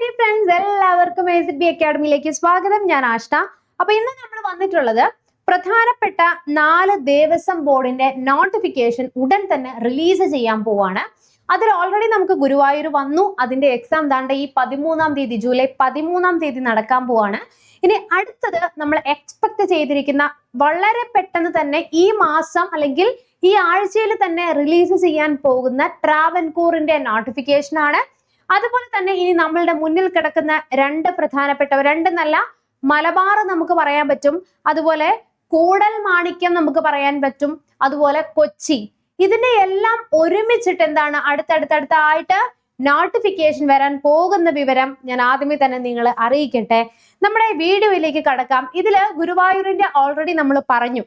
Dear friends എല്ലാവർക്കും A C B അക്കാഡമിയിലേക്ക് സ്വാഗതം. ഞാൻ ആഷ്ന. അപ്പൊ ഇന്ന് നമ്മൾ വന്നിട്ടുള്ളത് പ്രധാനപ്പെട്ട നാല് ദേവസ്വം ബോർഡിന്റെ നോട്ടിഫിക്കേഷൻ ഉടൻ തന്നെ റിലീസ് ചെയ്യാൻ പോവാണ്. അതിൽ ഓൾറെഡി നമുക്ക് ഗുരുവായൂർ വന്നു. അതിന്റെ എക്സാം താണ്ട ഈ പതിമൂന്നാം തീയതി ജൂലൈ പതിമൂന്നാം തീയതി നടക്കാൻ പോവാണ്. ഇനി അടുത്തത് നമ്മൾ എക്സ്പെക്ട് ചെയ്തിരിക്കുന്ന വളരെ പെട്ടെന്ന് തന്നെ ഈ മാസം അല്ലെങ്കിൽ ഈ ആഴ്ചയിൽ തന്നെ റിലീസ് ചെയ്യാൻ പോകുന്ന ട്രാവൻകൂറിന്റെ നോട്ടിഫിക്കേഷൻ ആണ്. അതുപോലെ തന്നെ ഇനി നമ്മളുടെ മുന്നിൽ കിടക്കുന്ന രണ്ട് പ്രധാനപ്പെട്ടവ രണ്ടെന്നല്ല മലബാർ നമുക്ക് പറയാൻ പറ്റും. അതുപോലെ കൂടൽ മാണിക്യം നമുക്ക് പറയാൻ പറ്റും. അതുപോലെ കൊച്ചി. ഇതിന്റെ എല്ലാം ഒരുമിച്ചിട്ട് എന്താണ് അടുത്തടുത്തടുത്തായിട്ട് നോട്ടിഫിക്കേഷൻ വരാൻ പോകുന്ന വിവരം ഞാൻ ആദ്യമേ തന്നെ നിങ്ങളെ അറിയിക്കട്ടെ. നമ്മുടെ വീഡിയോയിലേക്ക് കടക്കാം. ഇതിൽ ഗുരുവായൂരിന്റെ ഓൾറെഡി നമ്മൾ പറഞ്ഞു.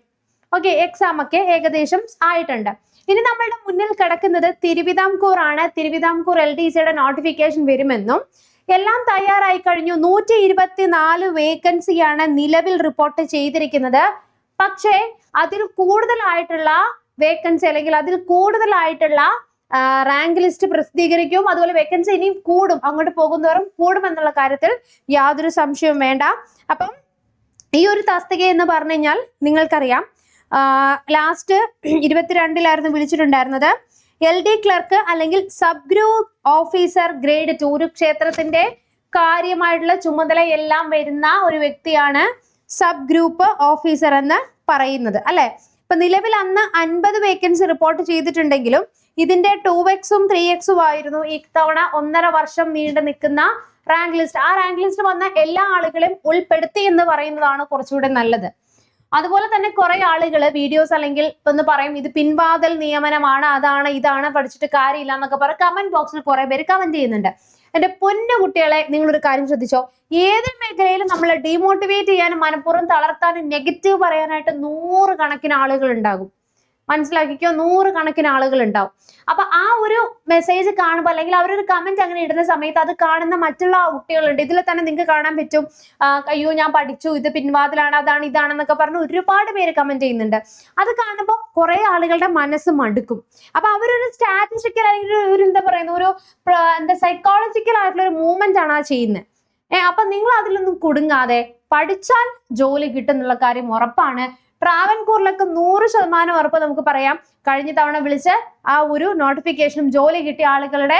ഓക്കെ എക്സാം ഒക്കെ ഏകദേശം ആയിട്ടുണ്ട്. ഇനി നമ്മളുടെ മുന്നിൽ കിടക്കുന്നത് തിരുവിതാംകൂർ ആണ്. തിരുവിതാംകൂർ എൽ ഡി സിയുടെ നോട്ടിഫിക്കേഷൻ വരുമെന്നും എല്ലാം തയ്യാറായി കഴിഞ്ഞു. നൂറ്റി ഇരുപത്തിനാല് വേക്കൻസിയാണ് നിലവിൽ റിപ്പോർട്ട് ചെയ്തിരിക്കുന്നത്. പക്ഷേ അതിൽ കൂടുതലായിട്ടുള്ള വേക്കൻസി അല്ലെങ്കിൽ അതിൽ കൂടുതലായിട്ടുള്ള റാങ്ക് ലിസ്റ്റ് പ്രസിദ്ധീകരിക്കും. അതുപോലെ വേക്കൻസി ഇനിയും കൂടും. അങ്ങോട്ട് പോകുന്നവരും കൂടും എന്നുള്ള കാര്യത്തിൽ യാതൊരു സംശയവും വേണ്ട. അപ്പം ഈ ഒരു തസ്തിക എന്ന് പറഞ്ഞു കഴിഞ്ഞാൽ നിങ്ങൾക്കറിയാം ലാസ്റ്റ് ഇരുപത്തിരണ്ടിലായിരുന്നു വിളിച്ചിട്ടുണ്ടായിരുന്നത്. എൽ ഡി ക്ലർക്ക് അല്ലെങ്കിൽ sub group officer grade two ഒരു ക്ഷേത്രത്തിന്റെ കാര്യമായിട്ടുള്ള ചുമതലയെല്ലാം വരുന്ന ഒരു വ്യക്തിയാണ് സബ് ഗ്രൂപ്പ് ഓഫീസർ എന്ന് പറയുന്നത്. അല്ലെ? ഇപ്പൊ നിലവിൽ അന്ന് അൻപത് വേക്കൻസി റിപ്പോർട്ട് ചെയ്തിട്ടുണ്ടെങ്കിലും ഇതിന്റെ ടു എക്സും ത്രീ എക്സും ആയിരുന്നു ഇത്തവണ ഒന്നര വർഷം നീണ്ടു നിൽക്കുന്ന റാങ്ക് ലിസ്റ്റ് ആ റാങ്ക് ലിസ്റ്റ് വന്ന എല്ലാ ആളുകളെയും ഉൾപ്പെടുത്തി എന്ന് പറയുന്നതാണ് കുറച്ചുകൂടെ നല്ലത്. അതുപോലെ തന്നെ കുറെ ആളുകൾ വീഡിയോസ് അല്ലെങ്കിൽ ഒന്ന് പറയും ഇത് പിൻവാതൽ നിയമനമാണ് അതാണ് ഇതാണ് പഠിച്ചിട്ട് കാര്യമില്ല എന്നൊക്കെ പറ കമന്റ് ബോക്സിൽ കുറെ പേര് കമന്റ് ചെയ്യുന്നുണ്ട്. എന്റെ പൊന്നു കുട്ടികളെ നിങ്ങൾ ഒരു കാര്യം ശ്രദ്ധിച്ചോ? ഏത് മേഖലയിലും നമ്മളെ ഡീമോട്ടിവേറ്റ് ചെയ്യാനും മനഃപൂർവം തളർത്താനും നെഗറ്റീവ് പറയാനായിട്ട് നൂറ് കണക്കിന് ആളുകൾ ഉണ്ടാകും. മനസ്സിലാക്കിക്കോ നൂറ് കണക്കിന് ആളുകൾ ഉണ്ടാവും അപ്പൊ ആ ഒരു മെസ്സേജ് കാണുമ്പോൾ അല്ലെങ്കിൽ അവരൊരു കമന്റ് അങ്ങനെ ഇടുന്ന സമയത്ത് അത് കാണുന്ന മറ്റുള്ള കുട്ടികളുണ്ട്. ഇതിൽ തന്നെ നിങ്ങൾക്ക് കാണാൻ പറ്റും അയ്യോ ഞാൻ പഠിച്ചു ഇത് പിൻവാതിലാണ് അതാണ് ഇതാണെന്നൊക്കെ പറഞ്ഞ് ഒരുപാട് പേര് കമന്റ് ചെയ്യുന്നുണ്ട്. അത് കാണുമ്പോൾ കുറെ ആളുകളുടെ മനസ്സ് മടുക്കും. അപ്പൊ അവരൊരു സ്റ്റാറ്റിസ്റ്റിക്കൽ അല്ലെങ്കിൽ ഒരു എന്താ പറയുന്ന ഒരു എന്താ സൈക്കോളജിക്കൽ ആയിട്ടുള്ള ഒരു മൂവ്മെന്റ് ആണ് ആ ചെയ്യുന്നത്. ഏഹ് അപ്പൊ നിങ്ങൾ അതിലൊന്നും കുടുങ്ങാതെ പഠിച്ചാൽ ജോലി കിട്ടും എന്നുള്ള കാര്യം ഉറപ്പാണ്. ട്രാവൻകൂറിലൊക്കെ നൂറ് ശതമാനം ഉറപ്പ് നമുക്ക് പറയാം. കഴിഞ്ഞ തവണ വിളിച്ച് ആ ഒരു നോട്ടിഫിക്കേഷനും ജോലി കിട്ടിയ ആളുകളുടെ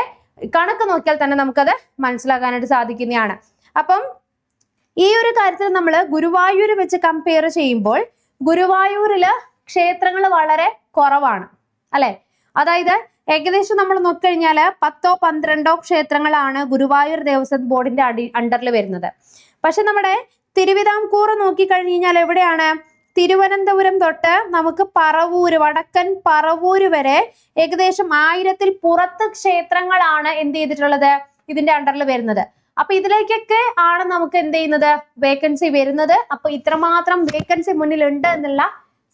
കണക്ക് നോക്കിയാൽ തന്നെ നമുക്കത് മനസ്സിലാക്കാനായിട്ട് സാധിക്കുന്നതാണ്. അപ്പം ഈ ഒരു കാര്യത്തിൽ നമ്മൾ ഗുരുവായൂർ വെച്ച് കമ്പയർ ചെയ്യുമ്പോൾ ഗുരുവായൂരിൽ ക്ഷേത്രങ്ങൾ വളരെ കുറവാണ് അല്ലെ? അതായത് ഏകദേശം നമ്മൾ നോക്കിക്കഴിഞ്ഞാൽ പത്തോ പന്ത്രണ്ടോ ക്ഷേത്രങ്ങളാണ് ഗുരുവായൂർ ദേവസ്വം ബോർഡിന്റെ അടി അണ്ടറിൽ വരുന്നത്. പക്ഷെ നമ്മുടെ തിരുവിതാംകൂർ നോക്കിക്കഴിഞ്ഞു കഴിഞ്ഞാൽ എവിടെയാണ്? തിരുവനന്തപുരം തൊട്ട് നമുക്ക് പറവൂര് വടക്കൻ പറവൂര് വരെ ഏകദേശം ആയിരത്തിൽ പുറത്ത് ക്ഷേത്രങ്ങളാണ് എന്ത് ചെയ്തിട്ടുള്ളത് ഇതിന്റെ അണ്ടറിൽ വരുന്നത്. അപ്പൊ ഇതിലേക്കൊക്കെ ആണ് നമുക്ക് എന്ത് ചെയ്യുന്നത്? വേക്കൻസി വരുന്നത്. അപ്പൊ ഇത്രമാത്രം വേക്കൻസി മുന്നിൽ ഉണ്ട് എന്നുള്ള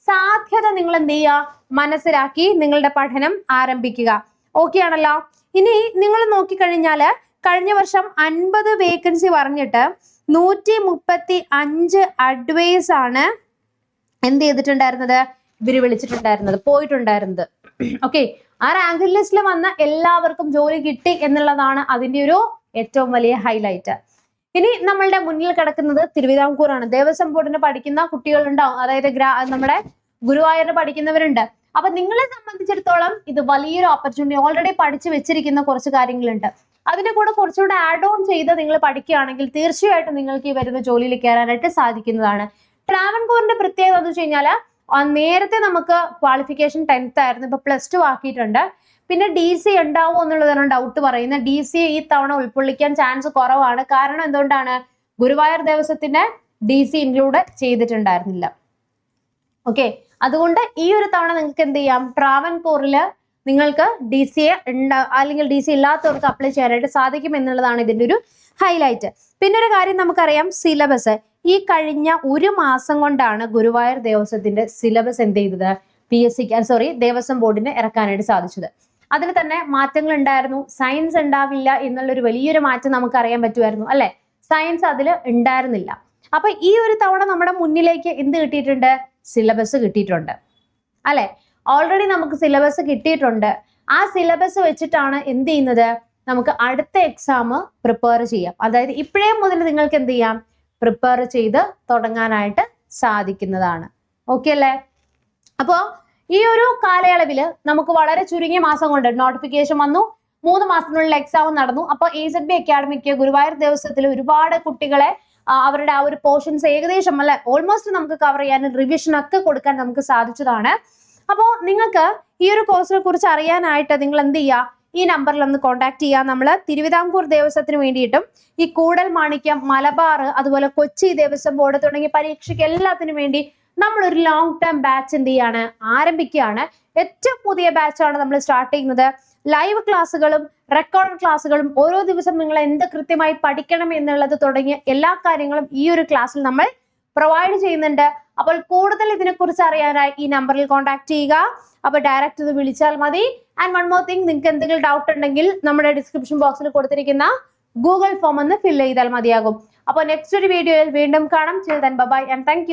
സാധ്യത നിങ്ങൾ എന്ത് ചെയ്യുക? മനസ്സിലാക്കി നിങ്ങളുടെ പഠനം ആരംഭിക്കുക. ഓക്കെ ആണല്ലോ? ഇനി നിങ്ങൾ നോക്കിക്കഴിഞ്ഞാൽ കഴിഞ്ഞ വർഷം അൻപത് വേക്കൻസി പറഞ്ഞിട്ട് നൂറ്റി മുപ്പത്തി അഞ്ച് അഡ്വൈസ് ആണ് എന്ത് ചെയ്തിട്ടുണ്ടായിരുന്നത്? ഇവർ വിളിച്ചിട്ടുണ്ടായിരുന്നത് പോയിട്ടുണ്ടായിരുന്നത്. ഓക്കെ ആ റാങ്ക് ലിസ്റ്റിൽ വന്ന എല്ലാവർക്കും ജോലി കിട്ടി എന്നുള്ളതാണ് അതിന്റെ ഒരു ഏറ്റവും വലിയ ഹൈലൈറ്റ് ഇനി നമ്മളുടെ മുന്നിൽ കിടക്കുന്നത് തിരുവിതാംകൂറാണ്. ദേവസ്വം ബോർഡിന് പഠിക്കുന്ന കുട്ടികളുണ്ടാവും അതായത് നമ്മുടെ ഗുരുവായൂരിന് പഠിക്കുന്നവരുണ്ട്. അപ്പൊ നിങ്ങളെ സംബന്ധിച്ചിടത്തോളം ഇത് വലിയൊരു ഓപ്പർച്യൂണിറ്റി ഓൾറെഡി പഠിച്ചു വെച്ചിരിക്കുന്ന കുറച്ച് കാര്യങ്ങളുണ്ട്. അതിന്റെ കൂടെ കുറച്ചുകൂടെ ആഡ് ഓൺ ചെയ്ത് നിങ്ങൾ പഠിക്കുകയാണെങ്കിൽ തീർച്ചയായിട്ടും നിങ്ങൾക്ക് ഈ വരുന്ന ജോലിയിൽ കയറാനായിട്ട് സാധിക്കുന്നതാണ്. ട്രാവൻകൂറിന്റെ പ്രത്യേകത എന്ന് വെച്ച് കഴിഞ്ഞാൽ നേരത്തെ നമുക്ക് ക്വാളിഫിക്കേഷൻ ടെൻത്ത് ആയിരുന്നു. ഇപ്പൊ പ്ലസ് ടു ആക്കിയിട്ടുണ്ട്. പിന്നെ ഡി സി ഉണ്ടാവുമോ എന്നുള്ളതാണ് ഡൗട്ട് പറയുന്നത്. ഡി സി ഈ തവണ ഉൾക്കൊള്ളിക്കാൻ ചാൻസ് കുറവാണ്. കാരണം എന്തുകൊണ്ടാണ്? ഗുരുവായൂർ ദേവസ്വത്തിന്റെ ഡി സി ഇൻക്ലൂഡ് ചെയ്തിട്ടുണ്ടായിരുന്നില്ല. ഓക്കെ അതുകൊണ്ട് ഈ ഒരു തവണ നിങ്ങൾക്ക് എന്ത് ചെയ്യാം? ട്രാവൻകൂറിൽ നിങ്ങൾക്ക് ഡി സി എ അല്ലെങ്കിൽ ഡി സി ഇല്ലാത്തവർക്ക് അപ്ലൈ ചെയ്യാനായിട്ട് സാധിക്കും എന്നുള്ളതാണ് ഇതിന്റെ ഒരു ഹൈലൈറ്റ് പിന്നെ ഒരു കാര്യം നമുക്കറിയാം സിലബസ് ഈ കഴിഞ്ഞ ഒരു മാസം കൊണ്ടാണ് ഗുരുവായൂർ ദേവസ്വത്തിന്റെ സിലബസ് എന്ത് ചെയ്തത്? പി എസ് സിക്ക് സോറി ദേവസ്വം ബോർഡിന് ഇറക്കാനായിട്ട് സാധിച്ചത്. അതിൽ തന്നെ മാറ്റങ്ങൾ ഉണ്ടായിരുന്നു സയൻസ് ഉണ്ടാവില്ല എന്നുള്ളൊരു വലിയൊരു മാറ്റം നമുക്ക് അറിയാൻ പറ്റുമായിരുന്നു അല്ലെ? സയൻസ് അതിൽ ഉണ്ടായിരുന്നില്ല. അപ്പൊ ഈ ഒരു തവണ നമ്മുടെ മുന്നിലേക്ക് എന്ത് കിട്ടിയിട്ടുണ്ട്? സിലബസ് കിട്ടിയിട്ടുണ്ട് അല്ലെ? ഓൾറെഡി നമുക്ക് സിലബസ് കിട്ടിയിട്ടുണ്ട്. ആ സിലബസ് വെച്ചിട്ടാണ് എന്ത് ചെയ്യുന്നത്? നമുക്ക് അടുത്ത എക്സാം പ്രിപ്പയർ ചെയ്യാം. അതായത് ഇപ്പോഴേ മുതൽ നിങ്ങൾക്ക് എന്ത് ചെയ്യാം? പ്രിപ്പയർ ചെയ്ത് തുടങ്ങാനായിട്ട് സാധിക്കുന്നതാണ്. ഓക്കെ അല്ലേ? അപ്പോ ഈ ഒരു കാലയളവിൽ നമുക്ക് വളരെ ചുരുങ്ങിയ മാസം കൊണ്ട് നോട്ടിഫിക്കേഷൻ വന്നു. മൂന്ന് മാസത്തിനുള്ളിൽ എക്സാം നടന്നു. അപ്പോൾ എ സെഡ് ബി അക്കാഡമിക്ക് ഗുരുവായൂർ ദിവസത്തിൽ ഒരുപാട് കുട്ടികളെ അവരുടെ ആ ഒരു പോർഷൻസ് ഏകദേശം അല്ലെ ഓൾമോസ്റ്റ് നമുക്ക് കവർ ചെയ്യാനും റിവിഷൻ ഒക്കെ കൊടുക്കാൻ നമുക്ക് സാധിച്ചതാണ്. അപ്പോൾ നിങ്ങൾക്ക് ഈ ഒരു കോഴ്സിനെ കുറിച്ച് അറിയാനായിട്ട് നിങ്ങൾ എന്ത് ചെയ്യുക ഈ നമ്പറിൽ ഒന്ന് കോൺടാക്ട് ചെയ്യുക നമ്മൾ തിരുവിതാംകൂർ ദേവസ്വത്തിന് വേണ്ടിയിട്ടും ഈ കൂടൽ മാണിക്യം മലബാർ അതുപോലെ കൊച്ചി ദേവസ്വം ബോർഡ് തുടങ്ങിയ പരീക്ഷയ്ക്ക് എല്ലാത്തിനും വേണ്ടി നമ്മൾ ഒരു ലോങ് ടേം ബാച്ച് എന്ത് ചെയ്യാണ്? ആരംഭിക്കുകയാണ്. ഏറ്റവും പുതിയ ബാച്ചാണ് നമ്മൾ സ്റ്റാർട്ട് ചെയ്യുന്നത്. ലൈവ് ക്ലാസ്സുകളും റെക്കോർഡ് ക്ലാസ്സുകളും ഓരോ ദിവസം നിങ്ങൾ എന്ത് കൃത്യമായി പഠിക്കണം എന്നുള്ളത് തുടങ്ങിയ എല്ലാ കാര്യങ്ങളും ഈ ഒരു ക്ലാസ്സിൽ നമ്മൾ പ്രൊവൈഡ് ചെയ്യുന്നുണ്ട്. അപ്പോൾ കൂടുതൽ ഇതിനെക്കുറിച്ച് അറിയാനായി ഈ നമ്പറിൽ കോൺടാക്ട് ചെയ്യുക. അപ്പോൾ ഡയറക്റ്റ് ഇത് വിളിച്ചാൽ മതി. ആൻഡ് വൺ മോർ തിങ് നിങ്ങൾക്ക് എന്തെങ്കിലും ഡൗട്ട് ഉണ്ടെങ്കിൽ നമ്മുടെ ഡിസ്ക്രിപ്ഷൻ ബോക്സിൽ കൊടുത്തിരിക്കുന്ന ഗൂഗിൾ ഫോം ഒന്ന് ഫില്ല് ചെയ്താൽ മതിയാകും. അപ്പോൾ നെക്സ്റ്റ് ഒരു വീഡിയോയിൽ വീണ്ടും കാണാം. Chill then bye and thank